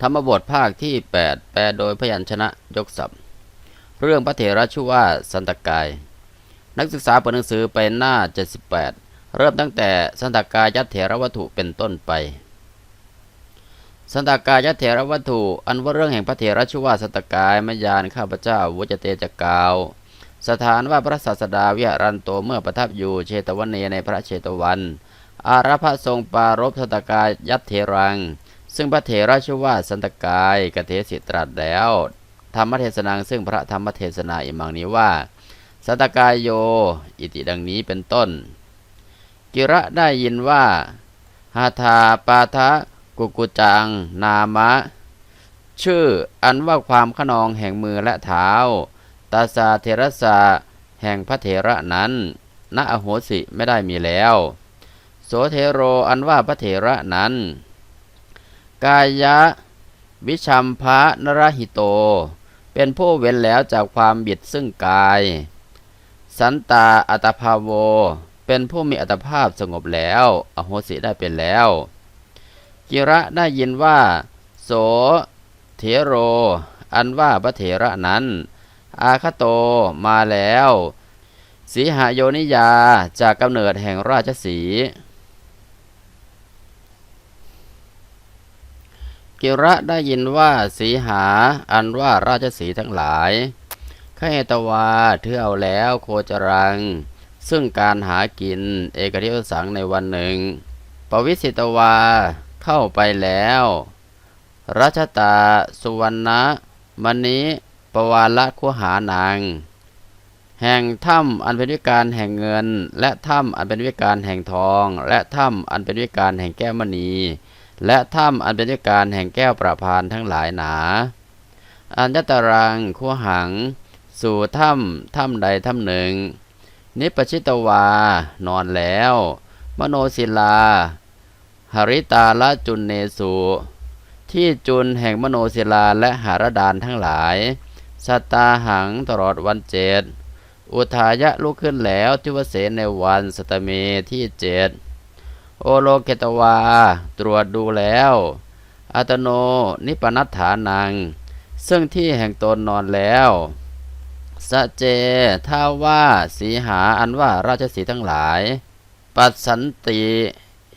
ธรรมบทภาคที่ 8 แปลโดยพยัญชนะยกศัพท์ เรื่องพระเถระชื่อว่าสันตกาย นักศึกษาเปิดหนังสือไปหน้า 78 เริ่มตั้งแต่สันตกายยัตเถรวัตถุเป็นต้นไป สันตกายยัตเถรวัตถุ อันว่าเรื่องแห่งพระเถระชื่อว่าสันตกายมยานข้าพเจ้าวุจเตจกาว สถานว่าพระศาสดาวิหรันโตเมื่อประทับอยู่เชตวันเนในพระเชตวัน อารพะทรงปารบสันตกายยัตเถรัง ซึ่งพระเถระชื่อว่าสันตกายกเทศิตรัสแล้ว ธรรมเทศนาซึ่งพระธรรมเทศนาอิมังนี้ว่า สันตกายโย อิติดังนี้เป็นต้น กิระได้ยินว่าหาธาปาทะกุกุจัง นามะ ชื่ออันว่าความขนองแห่งมือและเท้า ตาสาเทระสาแห่งพระเถระนั้นณอโหสิไม่ได้มีแล้ว โสเทโรอันว่าพระเถระนั้น กายะ วิชัมภะนรหิโต เป็นผู้เว้นแล้วจากความบิดซึ่งกาย สันตาอัตภาโว เป็นผู้มีอัตภาพสงบแล้ว อโหสิได้เป็นแล้ว กิระได้ยินว่า โสเถโร อันว่าพระเถระนั้น อาคโตมาแล้วสีหโยนิยาจากกำเนิดแห่งราชสี กิระได้ยินว่าสีหาอันว่าราชสีทั้งหลายขเหตวาเทือเอาแล้วโคจรัง ซึ่งการหากินเอกทิวสังในวันหนึ่ง ปวิสิตวาเข้าไปแล้วรัชตา สุวรรณะมณีปวาละคุหานาง แห่งถ้ำอันเป็นวิการแห่งเงิน และถ้ำอันเป็นวิการแห่งทอง และถ้ำอันเป็นวิการแห่งแก้วมณี และถ้ำอันเป็นการแห่งแก้วประพานทั้งหลายหนา อัญญตรังคุหัง สู่ถ้ำถ้ำใดถ้ำหนึ่ง นิปชิตวานอนแล้ว มโนศิลา หริตาละจุนเนสุที่จุนแห่งมโนศิลาและหารดานทั้งหลายสตตาหังตลอดวันเจ็ดอุทายะลุกขึ้นแล้วทิวเสนในวันสตเมที่เจ็ด โอโลเกตวา ตรวจดูแล้วอัตโนนิปนัฏฐานัง ซึ่งที่แห่งตนนอนแล้วสเจท่าว่าสีหาอันว่าราชสีทั้งหลาย ปัสสันติ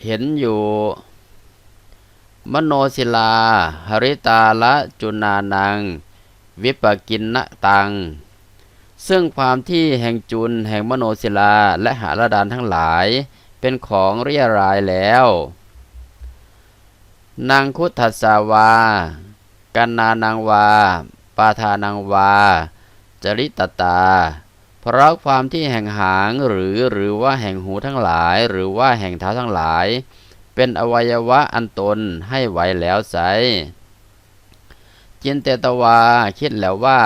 เห็นอยู่ มโนศิลา หริตาละจุนานัง วิปกินนะตัง ซึ่งความที่แห่งจุนแห่งมโนศิลาและหาระดานทั้งหลาย เป็นของเรียรายแล้ว นางคุทัสสาวา กันนานางวา ปาทานางวา จริตตา เพราะความที่แห่งหางหรือหรือว่าแห่งหูทั้งหลาย หรือว่าแห่งเท้าทั้งหลาย เป็นอวัยวะอันตนให้ไหวแล้วไซจินเตตวาคิดแล้วว่า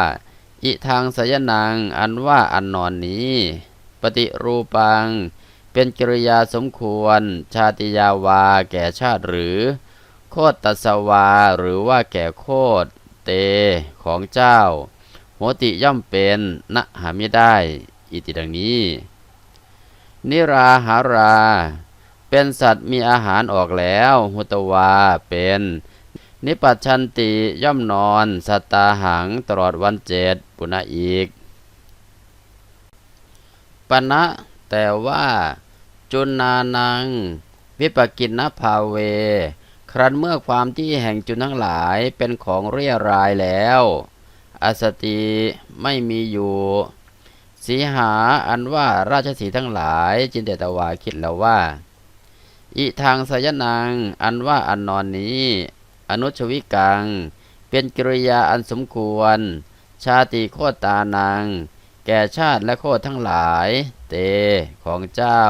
อิทางสยนังอันว่าอันนอนนี้ ปฏิรูปัง เป็นกิริยาสมควร ชาติยาวาแก่ชาติหรือ โคตตสวาหรือว่าแก่โคตเตของเจ้าโหติย่อมเป็นณหาไม่ได้ อิติดังนี้ นิราหารา เป็นสัตว์มีอาหารออกแล้วหุตวาเป็น นิปัชชันติย่อมนอนสัตตาหังตลอดวันเจ็ดปุณะอีกปณะแต่ว่า จุนนานัง วิปกินนภาเว ครั้นเมื่อความที่แห่งจุนทั้งหลายเป็นของเรียรายแล้ว อสติไม่มีอยู่สีหาอันว่าราชสีทั้งหลายจินเตตวาคิดแล้วว่า อิทางสยนัง อันว่าอันนอนนี้ อนุชวิกัง เป็นกิริยาอันสมควร ชาติโคตานัง แก่ชาติและโคตทั้งหลาย เตของเจ้า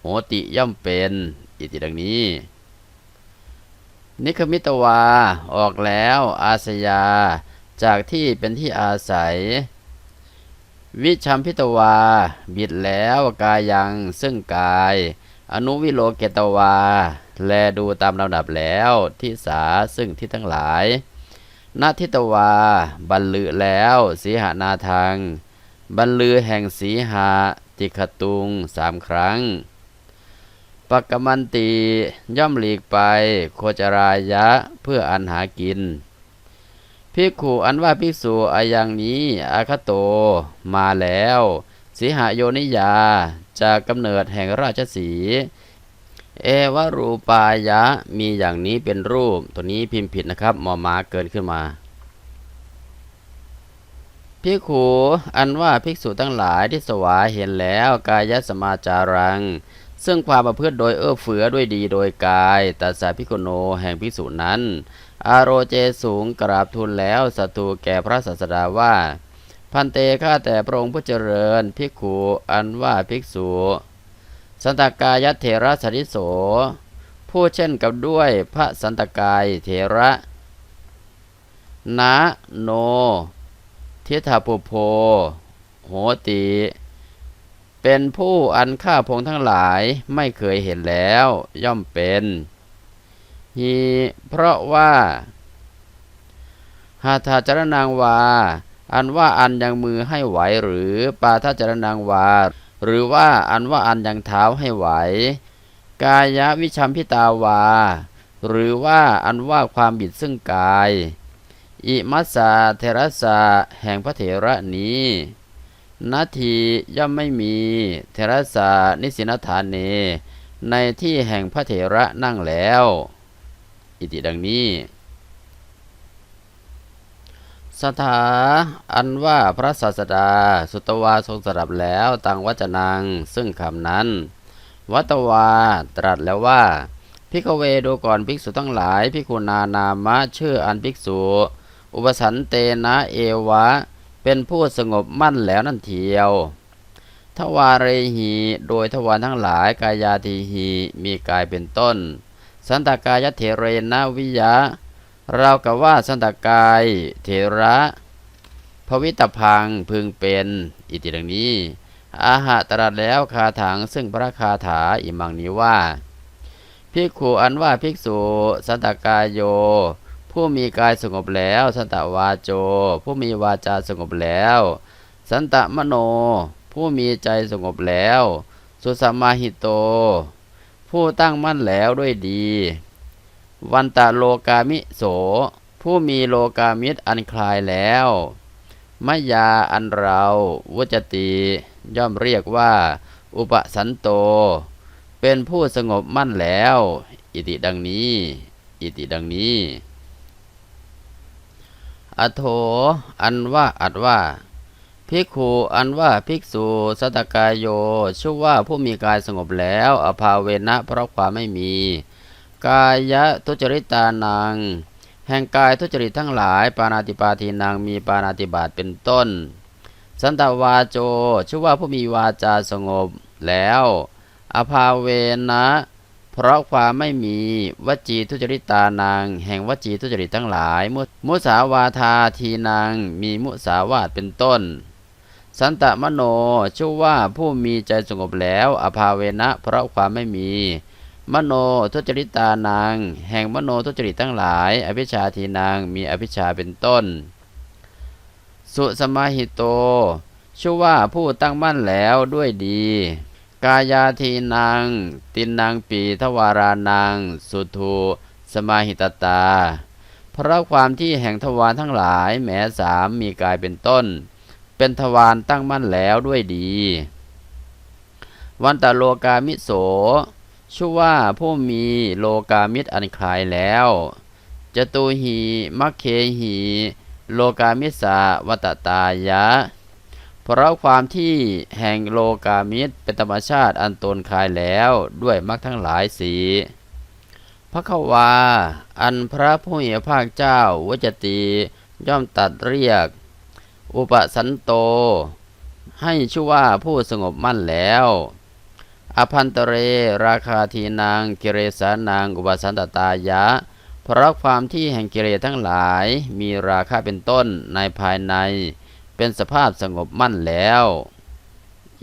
โหติย่อมเป็น อิติดังนี้ นิคมิตวา ออกแล้วอาสยา จากที่เป็นที่อาศัย วิชัมพิตวา บิดแล้วกายังซึ่งกาย อนุวิโลเกตวา แลดูตามลำดับแล้วที่สาซึ่งที่ทั้งหลายนาทิตวา บรรลือแล้วสีหานาทางบรรลือแห่งสีหาติขตุงสามครั้ง ปกกมันตีย่อมหลีกไป โคจรายะเพื่ออันหากินภิกขุอันว่าภิกษุอาย่างนี้อาคโตมาแล้วสีหโยนิยาจากกำเนิดแห่งราชสี เอวรูปายะมีอย่างนี้เป็นรูป ตัวนี้พิมพ์ผิดนะครับมอมาเกินขึ้นมาภิกขุอันว่าภิกษุทั้งหลายที่สวายเห็นแล้วกายสมาจารัง ซึ่งความประพฤติโดยเอื้อเฟื้อด้วยดีโดยกายตัสสะภิกโนแห่งภิกษุนั้น อาโรเจสูงกราบทูลแล้วสัตรูแก่พระศาสดาว่า พันเตข้าแต่พระองค์ผู้เจริญภิกขุอันว่าภิกษุ สันตกายเถระสริโส ผู้เช่นกับด้วยพระสันตกายเถระนะโน ทิฏฐปุโพโหติ เป็นผู้อันฆ่าพงทั้งหลายไม่เคยเห็นแล้ว ย่อมเป็นฮีเพราะว่าหาทาจรนางวา อันว่าอันยังมือให้ไหวหรือปาทาจรนางวา หรือว่าอันว่าอันยังเท้าให้ไหว กายวิชัมพิตาวา หรือว่าอันว่าความบิดซึ่งกาย อิมัสสาเทระสาแห่งพระเถระนี้ นาทีย่อมไม่มีเทระสานิสินฐานเน ในที่แห่งพระเถระนั่งแล้ว อิติดังนี้ สถาอันว่าพระศาสดา สุตวาทรงสดับแล้วตังวัจนัง ซึ่งคำนั้น วัตวาตรัสแล้วว่าพิกเวดูก่อนภิกษุทั้งหลายพิคุณานามะชื่ออันภิกษุ อุปสันเตนะเอวะ เป็นผู้สงบมั่นแล้วนั่นเทียวทวาเรหีโดยทวารทั้งหลายกายาทีหีมีกายเป็นต้น สันตกายเถเรนะวิยะ เรากับว่าสันตกายเถระภวิตพังพึงเป็นอิติดังนี้ อาหะตรัสแล้วคาถังซึ่งพระคาถาอิมังนี้ว่า ภิกขุอันว่าภิกษุสันตกายโย ผู้มีกายสงบแล้ว สันตวาโจ ผู้มีวาจาสงบแล้ว สันตมโน ผู้มีใจสงบแล้ว สุสมาหิโต ผู้ตั้งมั่นแล้วด้วยดี วันตะโลกามิโส ผู้มีโลกามิตรอันคลายแล้วมายาอันเราวจติย่อมเรียกว่า อุปสันโต เป็นผู้สงบมั่นแล้ว อิติดังนี้ อิติดังนี้ อโถ อันว่าอัดว่า ภิกขุอันว่าภิกษุสัตกายโยชื่อว่าผู้มีกายสงบแล้วอภาเวนะเพราะความไม่มี กายะทุจริตานัง แห่งกายทุจริตทั้งหลาย ปานาติปาทีนางมีปานาติบาตเป็นต้น สันตวาโจชื่อว่าผู้มีวาจาสงบแล้ว อภาเวนะ เพราะความไม่มีวจีทุจริตานาง แห่งวจีทุจริตทั้งหลาย มุมุสาวาทาทีนาง มีมุสาวาทเป็นต้น สันตมโนชื่อว่าผู้มีใจสงบแล้ว อภาเวนะ เพราะความไม่มี มโนทุจริตานาง แห่งมโนทุจริตทั้งหลาย อภิชาทีนาง มีอภิชาเป็นต้น สุสมาหิโตชื่อว่าผู้ตั้งมั่นแล้วด้วยดี กายาทีนางตินนางปีทวารานางสุทูสมาหิตตา เพราะความที่แห่งทวารทั้งหลายแม้สามมีกายเป็นต้น เป็นทวารตั้งมั่นแล้วด้วยดี วันตะโลกามิโสชื่อว่าผู้มีโลกามิตรอันคลายแล้วจตุหีมัคเคหี โลกามิสาวัตตายะ เพราะความที่แห่งโลกามิตรเป็นธรรมชาติอันตนคายแล้วด้วยมรรคทั้งหลายสีพระควา อันพระผู้มีภาคเจ้าวจติย่อมตัดเรียก อุปสันโต ให้ชื่อว่าผู้สงบมั่นแล้ว อภันตเรราคาทีนางกิเรสานางอุปสันตตายะ เพราะความที่แห่งกิเลสทั้งหลายมีราคะเป็นต้นในภายใน เป็นสภาพสงบมั่นแล้ว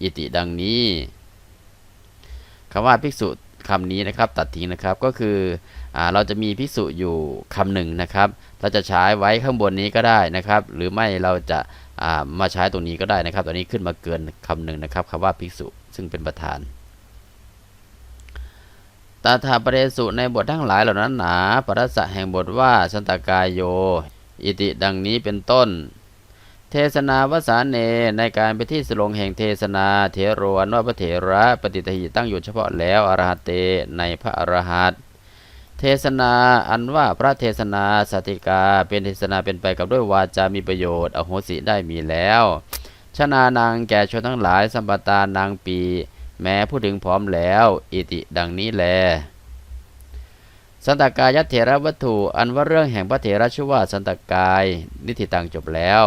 อิติดังนี้คำว่าภิกษุคำนี้นะครับ ตัดทิ้งนะครับก็คืออเราจะมีภิกษุอยู่คำหนึ่งนะครับ เราจะใช้ไว้ข้างบนนี้ก็ได้นะครับ หรือไม่เราจะามาใช้ตรงนี้ก็ได้นะครับ ตอนนี้ขึ้นมาเกินคำหนึ่งนะครับคำว่าภิกษุซึ่งเป็นประธานตาถาปเรสุในบททั้งหลายเหล่านั้นหนาปรัสสะแห่งบทว่าสันตกายโย อิติดังนี้เป็นต้น เทศนาวสานเนในการไปที่สลงแห่งเทศนาเถโรอนว่าพระเถระปฏิทหิตั้งอยู่เฉพาะแล้วอรหัตเตในพระอรหัตเทศนาอันว่าพระเทศนาสติกาเป็นเทศนาเป็นไปกับด้วยวาจามีประโยชน์อโหสิได้มีแล้วชนานางแก่ชนทั้งหลายสัมปตานางปี แม้ผู้ถึงพร้อมแล้ว อิติดังนี้แล สันตกายเถระวัตถุอันว่าเรื่องแห่งพระเถระชื่อว่าสันตกาย นิติตังจบแล้ว